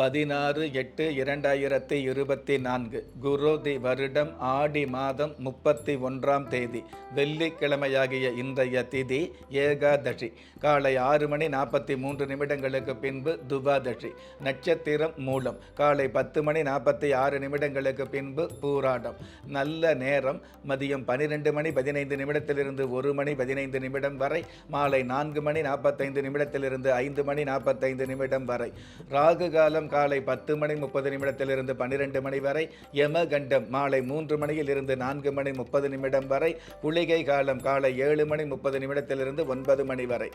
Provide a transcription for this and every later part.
பதினாறு எட்டு இரண்டாயிரத்தி இருபத்தி நான்கு குரோதி வருடம் ஆடி மாதம் முப்பத்தி ஒன்றாம் தேதி வெள்ளிக்கிழமையாகிய இன்றைய திதி ஏகாதசி. காலை ஆறு மணி நாற்பத்தி மூன்று நிமிடங்களுக்கு பின்பு துபாதசி நட்சத்திரம் மூலம். காலை பத்து மணி நாற்பத்தி ஆறு நிமிடங்களுக்கு பின்பு பூராடம். நல்ல நேரம் மதியம் பன்னிரெண்டு மணி பதினைந்து நிமிடத்திலிருந்து ஒரு மணி பதினைந்து நிமிடம் வரை மாலை நான்கு மணி நாற்பத்தைந்து நிமிடத்திலிருந்து ஐந்து மணி நாற்பத்தைந்து நிமிடம் வரை. ராகு காலம் காலை பத்து மணி முப்பது நிமிடத்திலிருந்து பன்னிரெண்டு மணி வரை யமகண்டம் மாலை மூன்று மணியில் இருந்து நான்கு மணி முப்பது நிமிடம் வரை குளிகை காலம் காலை ஏழு மணி முப்பது நிமிடத்திலிருந்து ஒன்பது மணி வரை.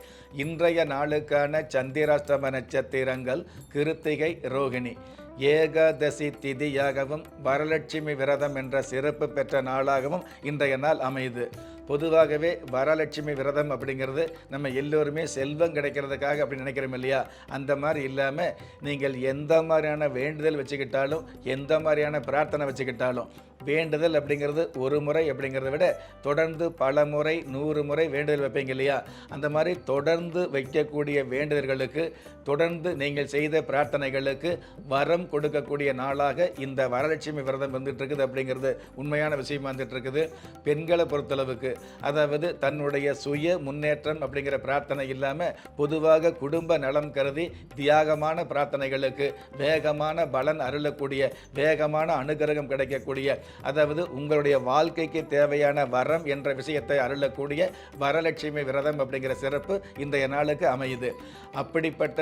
இன்றைய நாளுக்கான சந்திராஷ்டம நட்சத்திரங்கள் கிருத்திகை ரோகிணி. ஏகாதசி திதியாகவும் வரலட்சுமி விரதம் என்ற சிறப்பு பெற்ற நாளாகவும் இன்றைய நாள் அமையுது. பொதுவாகவே வரலட்சுமி விரதம் அப்படிங்கிறது நம்ம எல்லோருமே செல்வம் கிடைக்கிறதுக்காக அப்படி நினைக்கிறோம் இல்லையா? அந்த மாதிரி இல்லாமல் நீங்கள் எந்த மாதிரியான வேண்டுதல் வச்சுக்கிட்டாலும் எந்த மாதிரியான பிரார்த்தனை வச்சுக்கிட்டாலும் வேண்டுதல் அப்படிங்கிறது ஒரு முறை அப்படிங்கிறத விட தொடர்ந்து பல முறை நூறு முறை வேண்டுதல் வைப்பீங்க இல்லையா? அந்த மாதிரி தொடர்ந்து வைக்கக்கூடிய வேண்டுதல்களுக்கு தொடர்ந்து நீங்கள் செய்த பிரார்த்தனைகளுக்கு வரம் கொடுக்கக்கூடிய நாளாக இந்த வரலட்சுமி விரதம் வந்துட்டு இருக்குது அப்படிங்கிறது உண்மையான விஷயமா வந்துட்டு இருக்குது பெண்களை பொறுத்தளவுக்கு அதாவது தன்னுடைய சுய முன்னேற்றம் அப்படிங்கிற பிரார்த்தனை இல்லாமல் பொதுவாக குடும்ப நலம் கருதி தியாகமான பிரார்த்தனைகளுக்கு வேகமான பலன் அருளக்கூடிய வேகமான அனுகிரகம் கிடைக்கக்கூடிய அதாவது உங்களுடைய வாழ்க்கைக்கு தேவையான வரம் என்ற விஷயத்தை அருளக்கூடிய வரலட்சுமி விரதம் அப்படிங்கிற சிறப்பு இன்றைய நாளுக்கு அமையுது. அப்படிப்பட்ட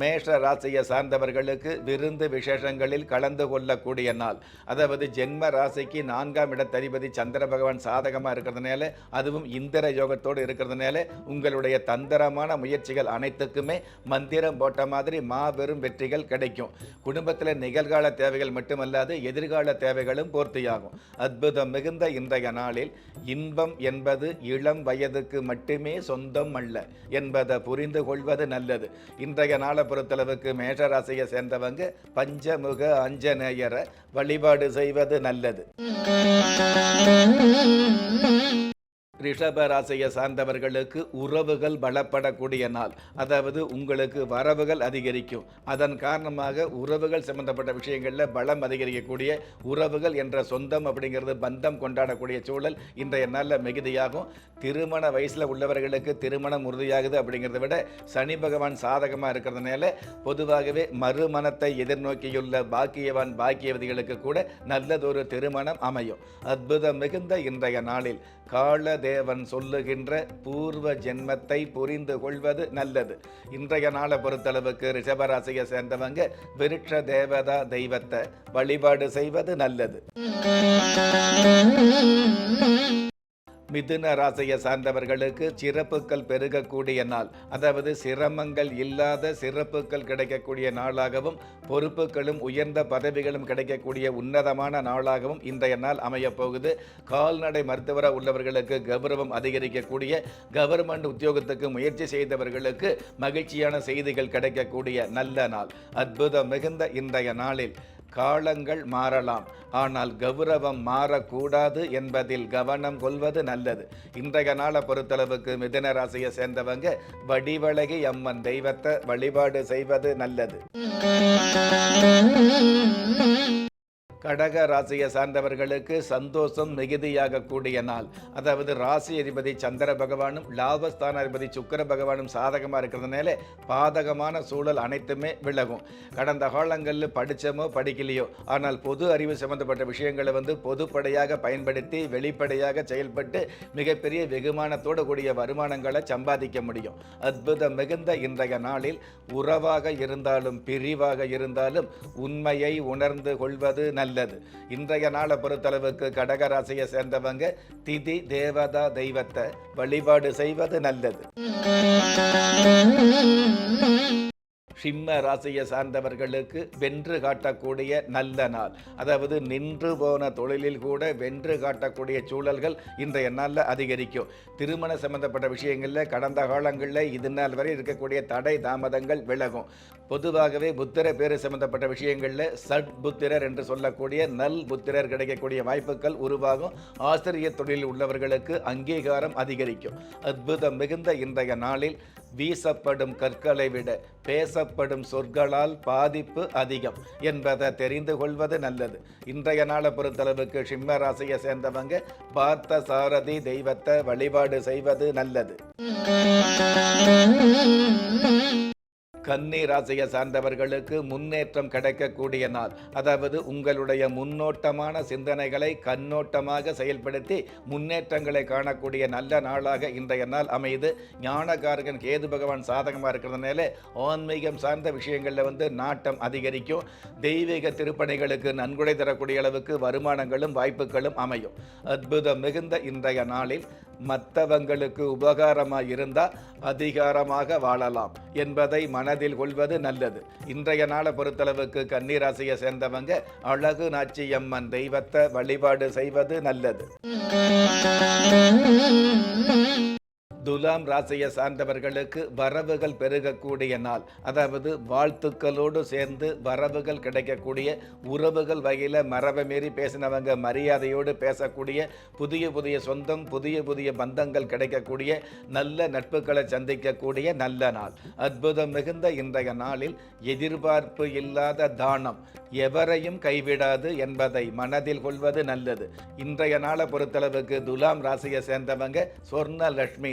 மேஷ ராசியை சார்ந்தவர்களுக்கு விருந்து விசேஷங்களில் கலந்து கொள்ளக்கூடிய நாள். அதாவது ஜென்ம ராசிக்கு நான்காம் இடத்ததிபதி சந்திர பகவான் சாதகமாக இருக்கிறதுனால அதுவும் இந்திர யோகத்தோடு இருக்கிறதுனால உங்களுடைய தந்திரமான முயற்சிகள் அனைத்துக்குமே மந்திரம் போட்ட மாதிரி மாபெரும் வெற்றிகள் கிடைக்கும். குடும்பத்தில் நிகழ்கால தேவைகள் மட்டுமல்லாது எதிர்கால தேவைகளும் பூர்த்தியாகும். அற்புதம் மிகுந்த இன்றைய நாளில் இன்பம் என்பது இளம் வயதுக்கு மட்டுமே சொந்தம் அல்ல என்பதை புரிந்து கொள்வது நல்லது. இன்றைய நாளை பொறுத்தளவுக்கு மேஷராசியை சேர்ந்தவங்க பஞ்சமுக அஞ்சநேயரை வழிபாடு செய்வது நல்லது. ரிஷபராசியை சார்ந்தவர்களுக்கு உறவுகள் பலப்படக்கூடிய நாள். அதாவது உங்களுக்கு வரவுகள் அதிகரிக்கும். அதன் காரணமாக உறவுகள் சம்பந்தப்பட்ட விஷயங்களில் பலம் அதிகரிக்கக்கூடிய உறவுகள் என்ற சொந்தம் அப்படிங்கிறது பந்தம் கொண்டாடக்கூடிய சூழல் இன்றைய நாளில் மிகுதியாகும். திருமண வயசில் உள்ளவர்களுக்கு திருமணம் உறுதியாகுது அப்படிங்கிறத விட சனி பகவான் சாதகமாக இருக்கிறதுனால பொதுவாகவே மறுமணத்தை எதிர்நோக்கியுள்ள பாக்கியவான் பாக்கியவதிகளுக்கு கூட நல்லதொரு திருமணம் அமையும். அற்புதம் மிகுந்த இன்றைய நாளில். காலதேவன் சொல்லுகின்ற பூர்வ ஜென்மத்தை புரிந்து கொள்வது நல்லது. இன்றைய நாளை பொறுத்தளவுக்கு ரிஷபராசியை சேர்ந்தவங்க விருட்ச தேவதா தெய்வத்தை வழிபாடு செய்வது நல்லது. மிதுன ராசியை சார்ந்தவர்களுக்கு சிறப்புகள் பெருகக்கூடிய நாள். அதாவது சிரமங்கள் இல்லாத சிறப்புகள் கிடைக்கக்கூடிய நாளாகவும் பொறுப்புகளும் உயர்ந்த பதவிகளும் கிடைக்கக்கூடிய உன்னதமான நாளாகவும் இன்றைய நாள் அமையப்போகுது கால்நடை மருத்துவராக உள்ளவர்களுக்கு கௌரவம் அதிகரிக்கக்கூடிய கவர்மெண்ட் உத்தியோகத்துக்கு முயற்சி செய்தவர்களுக்கு மகிழ்ச்சியான செய்திகள் கிடைக்கக்கூடிய நல்ல நாள். அற்புதம் மிகுந்த இன்றைய நாளில். காலங்கள் மாறலாம். ஆனால் கௌரவம் மாறக்கூடாது என்பதில் கவனம் கொள்வது நல்லது. இன்றைய நாளை பொறுத்தளவுக்கு மிதன ராசியை சேர்ந்தவங்க வடிவழகி அம்மன் தெய்வத்தை வழிபாடு செய்வது நல்லது. கடக ராசியை சார்ந்தவர்களுக்கு சந்தோஷம் மிகுதியாக கூடிய நாள். அதாவது ராசி அதிபதி சந்திர பகவானும் லாபஸ்தான அதிபதி சுக்கிர பகவானும் சாதகமாக இருக்கிறதுனால பாதகமான சூழல் அனைத்துமே விலகும். கடந்த காலங்களில் படித்தமோ படிக்கலையோ. ஆனால் பொது அறிவு சம்பந்தப்பட்ட விஷயங்களை வந்து பொதுப்படையாக பயன்படுத்தி வெளிப்படையாக செயல்பட்டு மிகப்பெரிய வெகுமானத்தோடு கூடிய வருமானங்களை சம்பாதிக்க முடியும். அற்புதம் மிகுந்த இன்றைய நாளில் உறவாக இருந்தாலும் பிரிவாக இருந்தாலும் உண்மையை உணர்ந்து கொள்வது நல்லது இன்றைய நாளை பொறுத்தளவுக்கு கடகராசியை சேர்ந்தவங்க திதி தேவதா தெய்வத்தை வழிபாடு செய்வது நல்லது. சிம்ம ராசியை சார்ந்தவர்களுக்கு வென்று காட்டக்கூடிய நல்ல நாள். அதாவது நின்று போன தொழிலில் கூட வென்று காட்டக்கூடிய சூழல்கள் இன்றைய நாளில் அதிகரிக்கும். திருமண சம்பந்தப்பட்ட விஷயங்களில் கடந்த காலங்களில் இது நாள் வரை இருக்கக்கூடிய தடை தாமதங்கள் விலகும். பொதுவாகவே புத்திர பேரு சம்பந்தப்பட்ட விஷயங்களில் சட் புத்திரர் என்று சொல்லக்கூடிய நல் புத்திரர் கிடைக்கக்கூடிய வாய்ப்புகள் உருவாகும். ஆசிரியர் தொழிலில் உள்ளவர்களுக்கு அங்கீகாரம் அதிகரிக்கும். அற்புதம் மிகுந்த இன்றைய நாளில் வீசப்படும் கற்களை விட பேசப்படும் சொற்களால் பாதிப்பு அதிகம் என்பதை தெரிந்து கொள்வது நல்லது. இன்றைய நாளை பொறுத்தளவுக்கு சிம்ம ராசியை சேர்ந்தவங்க பார்த்த சாரதி தெய்வத்தை வழிபாடு செய்வது நல்லது. கன்னி ராசியை சார்ந்தவர்களுக்கு முன்னேற்றம் கிடைக்கக்கூடிய நாள். அதாவது உங்களுடைய முன்னோட்டமான சிந்தனைகளை கண்ணோட்டமாக செயல்படுத்தி முன்னேற்றங்களை காணக்கூடிய நல்ல நாளாக இன்றைய நாள் அமைது ஞானகாரகன் கேது பகவான் சாதகமாக இருக்கிறதுனால ஆன்மீகம் சார்ந்த விஷயங்களில் வந்து நாட்டம் அதிகரிக்கும். தெய்வீக திருப்பணிகளுக்கு நன்கொடை தரக்கூடிய அளவுக்கு வருமானங்களும் வாய்ப்புகளும் அமையும். அற்புதம் மிகுந்த இன்றைய நாளில் மற்றவங்களுக்கு உபகாரமாக இருந்தால் அதிகாரமாக வாழலாம் என்பதை மனதில் கொள்வது நல்லது. இன்றைய நாளை பொறுத்தளவுக்கு கன்னிராசியை சேர்ந்தவங்க அழகு நாச்சியம்மன் தெய்வத்தை வழிபாடு செய்வது நல்லது. துலாம் ராசியை சார்ந்தவர்களுக்கு வரவுகள் பெருகக்கூடிய நாள். அதாவது வாழ்த்துக்களோடு சேர்ந்து வரவுகள் கிடைக்கக்கூடிய உறவுகள் வகையில் மரபை மீறி பேசினவங்க மரியாதையோடு பேசக்கூடிய புதிய புதிய சொந்தம் புதிய புதிய பந்தங்கள் கிடைக்கக்கூடிய நல்ல நட்புகளை சந்திக்கக்கூடிய நல்ல நாள். அற்புதம் மிகுந்த இன்றைய நாளில் எதிர்பார்ப்பு இல்லாத தானம். எவரையும் கைவிடாது என்பதை மனதில் கொள்வது நல்லது. இன்றைய நாளை பொறுத்தளவுக்கு துலாம் ராசியை சேர்ந்தவங்க சொர்ண லட்சுமி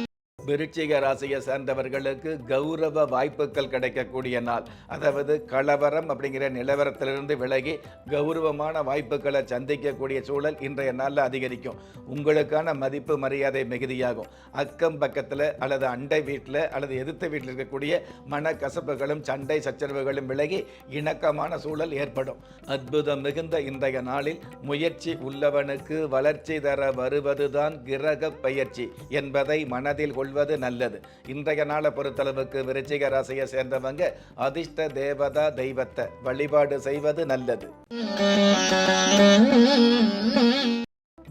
விருச்சிக ராசியை சேர்ந்தவர்களுக்கு கௌரவ வாய்ப்புகள் கிடைக்கக்கூடிய நாள். அதாவது கலவரம் அப்படிங்கிற நிலவரத்திலிருந்து விலகி கௌரவமான வாய்ப்புகளை சந்திக்கக்கூடிய சூழல் இன்றைய நாளில் அதிகரிக்கும். உங்களுக்கான மதிப்பு மரியாதை மிகுதியாகும். அக்கம் பக்கத்தில் அல்லது அண்டை வீட்டில் அல்லது எதிர்த்த வீட்டில் இருக்கக்கூடிய மன கசப்புகளும் சண்டை சச்சரவுகளும் விலகி இணக்கமான சூழல் ஏற்படும். அற்புதம் மிகுந்த இன்றைய நாளில் முயற்சி உள்ளவனுக்கு வளர்ச்சி தர வருவதுதான் கிரக பயிற்சி என்பதை மனதில் கொள்வது நல்லது. இன்றைய நாளை பொறுத்தளவுக்கு விருச்சிக ராசியை சேர்ந்தவங்க அதிர்ஷ்ட தேவதா தெய்வத்தை வழிபாடு செய்வது நல்லது.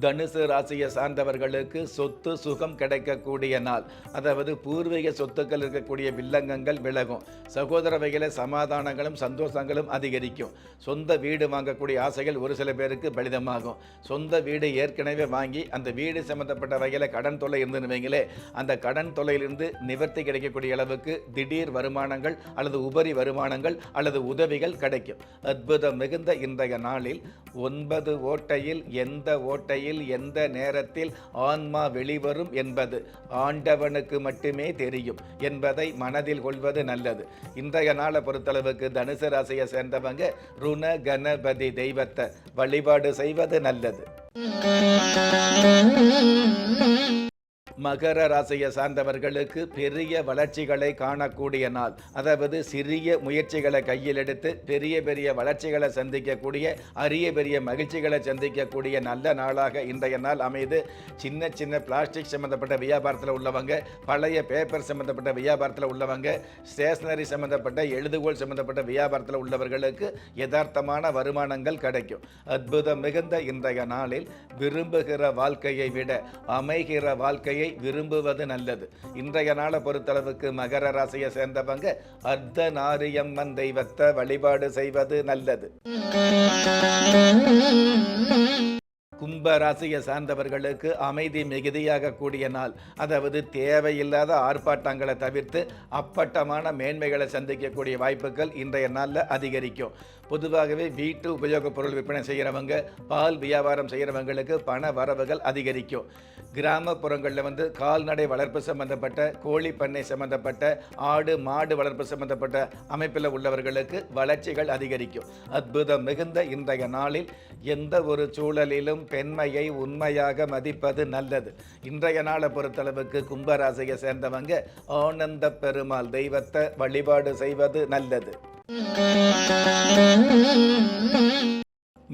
தனுசு ராசியை சார்ந்தவர்களுக்கு சொத்து சுகம் கிடைக்கக்கூடிய நாள். அதாவது பூர்வீக சொத்துக்கள் இருக்கக்கூடிய வில்லங்கங்கள் விலகும். சகோதர வகையில் சமாதானங்களும் சந்தோஷங்களும் அதிகரிக்கும். சொந்த வீடு வாங்கக்கூடிய ஆசைகள் ஒரு சில பேருக்கு பலிதமாகும். சொந்த வீடு ஏற்கனவே வாங்கி அந்த வீடு சம்மந்தப்பட்ட வகையில் கடன் தொல்லை இருந்துன்னு வைங்களே அந்த கடன் தொல்லையிலிருந்து நிவர்த்தி கிடைக்கக்கூடிய அளவுக்கு திடீர் வருமானங்கள் அல்லது உபரி வருமானங்கள் அல்லது உதவிகள் கிடைக்கும். அற்புதம் மிகுந்த இன்றைய நாளில் ஒன்பது ஓட்டையில் எந்த ஓட்டை ஓட்டையில் எந்த நேரத்தில் ஆன்மா வெளிவரும் என்பது ஆண்டவனுக்கு மட்டுமே தெரியும் என்பதை மனதில் கொள்வது நல்லது. இன்றைய நாளை பொறுத்தளவுக்கு தனுசு ராசியை சேர்ந்தவங்க ருண கணபதி தெய்வத்தை வழிபாடு செய்வது நல்லது. மகர ராசியை சார்ந்தவர்களுக்கு பெரிய வளர்ச்சிகளை காணக்கூடிய நாள். அதாவது சிறிய முயற்சிகளை கையில் எடுத்து பெரிய பெரிய வளர்ச்சிகளை சந்திக்கக்கூடிய அரிய பெரிய மகிழ்ச்சிகளை சந்திக்கக்கூடிய நல்ல நாளாக இன்றைய நாள் அமைது. சின்ன சின்ன பிளாஸ்டிக் சம்மந்தப்பட்ட வியாபாரத்தில் உள்ளவங்க பழைய பேப்பர் சம்மந்தப்பட்ட வியாபாரத்தில் உள்ளவங்க ஸ்டேஷனரி சம்மந்தப்பட்ட எழுதுகோள் சம்மந்தப்பட்ட வியாபாரத்தில் உள்ளவர்களுக்கு யதார்த்தமான வருமானங்கள் கிடைக்கும். அற்புதம் மிகுந்த இன்றைய நாளில் விரும்புகிற வாழ்க்கையை விட அமைகிற வாழ்க்கையை விரும்புவது நல்லது. இன்றைய நாளை பொறுத்தளவுக்கு மகர ராசியை சேர்ந்தவங்க அர்த்த நாரியம்மன் தெய்வத்தை வழிபாடு செய்வது நல்லது. கும்ப ராசியை சார்ந்தவர்களுக்கு அமைதி மிகுதியாக கூடிய நாள். அதாவது தேவையில்லாத ஆர்ப்பாட்டங்களை தவிர்த்து அப்பட்டமான மேன்மைகளை சந்திக்கக்கூடிய வாய்ப்புகள் இன்றைய நாளில் அதிகரிக்கும். பொதுவாகவே வீட்டு உபயோகப் பொருள் விற்பனை செய்கிறவங்க பால் வியாபாரம் செய்கிறவங்களுக்கு பண வரவுகள் அதிகரிக்கும். கிராமப்புறங்களில் வந்து கால்நடை வளர்ப்பு சம்பந்தப்பட்ட கோழி பண்ணை சம்பந்தப்பட்ட ஆடு மாடு வளர்ப்பு சம்பந்தப்பட்ட அமைப்பில் உள்ளவர்களுக்கு வளர்ச்சிகள் அதிகரிக்கும். அற்புதம் மிகுந்த இன்றைய நாளில் எந்த ஒரு சூழலிலும் பெண்மையை உண்மையாக மதிப்பது நல்லது. இன்றைய நாளை பொறுத்தளவுக்கு கும்பராசியை சேர்ந்தவங்க ஆனந்த பெருமாள் தெய்வத்தை வழிபாடு செய்வது நல்லது.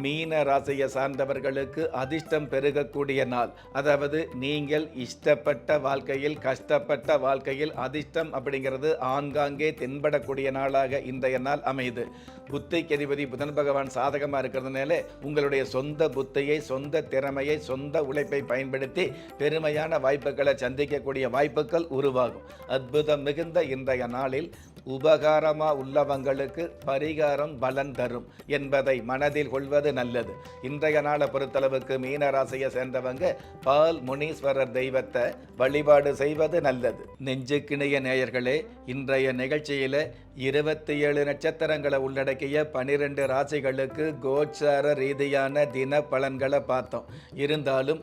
மீன ராசியை சார்ந்தவர்களுக்கு அதிர்ஷ்டம் பெருகக்கூடிய நாள். அதாவது நீங்கள் இஷ்டப்பட்ட வாழ்க்கையில் கஷ்டப்பட்ட வாழ்க்கையில் அதிர்ஷ்டம் அப்படிங்கிறது ஆங்காங்கே தென்படக்கூடிய நாளாக இன்றைய நாள் அமையுது. புத்திக்கு அதிபதி புதன் பகவான் சாதகமாக இருக்கிறதுனால உங்களுடைய சொந்த புத்தியை சொந்த திறமையை சொந்த உழைப்பை பயன்படுத்தி பெருமையான வாய்ப்புகளை சந்திக்கக்கூடிய வாய்ப்புகள் உருவாகும். அற்புதம் மிகுந்த இன்றைய நாளில் உபகாரமாக உள்ளவங்களுக்கு பரிகாரம் பலன் தரும் என்பதை மனதில் கொள்வது நல்லது. இன்றைய நாளை பொறுத்தளவுக்கு மீனராசியை சேர்ந்தவங்க பால் முனீஸ்வரர் தெய்வத்தை வழிபாடு செய்வது நல்லது. நெஞ்சுக்கிணைய நேயர்களே இன்றைய நிகழ்ச்சியில் இருபத்தி ஏழு நட்சத்திரங்களை உள்ளடக்கிய பனிரெண்டு ராசிகளுக்கு கோச்சார ரீதியான தின பலன்களை பார்த்தோம். இருந்தாலும்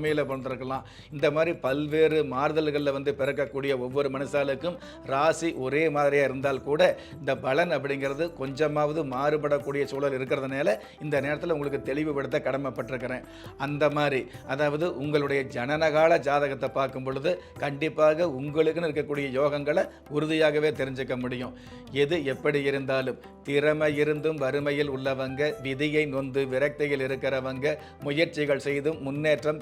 நவமியில் பிறந்திருக்கலாம் இந்த மாதிரி பல்வேறு மாறுதல்களில் வந்து பிறக்கக்கூடிய ஒவ்வொரு மனுஷாலுக்கும் ராசி ஒரே மாதிரியாக இருந்தால் கூட இந்த பலன் அப்படிங்கிறது கொஞ்சமாவது மாறுபடக்கூடிய சூழல் இருக்கிறதுனால இந்த நேரத்தில் உங்களுக்கு தெளிவுபடுத்த கடமைப்பட்டிருக்கிறேன். அந்த மாதிரி அதாவது உங்களுடைய ஜனனகால ஜாதகத்தை பார்க்கும் பொழுது கண்டிப்பாக உங்களுக்குன்னு இருக்கக்கூடிய யோகங்களை உறுதியாகவே தெரிஞ்சுக்க முடியும். எது எப்படி இருந்தாலும் திறமை இருந்தும் வறுமையில் உள்ளவங்க விதியை நொந்து விரக்தியில் இருக்கிறவங்க முயற்சிகள் செய்தும் முன்னேற்றம்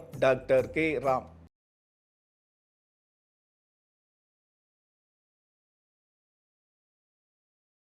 டாக்டர் கே ராம்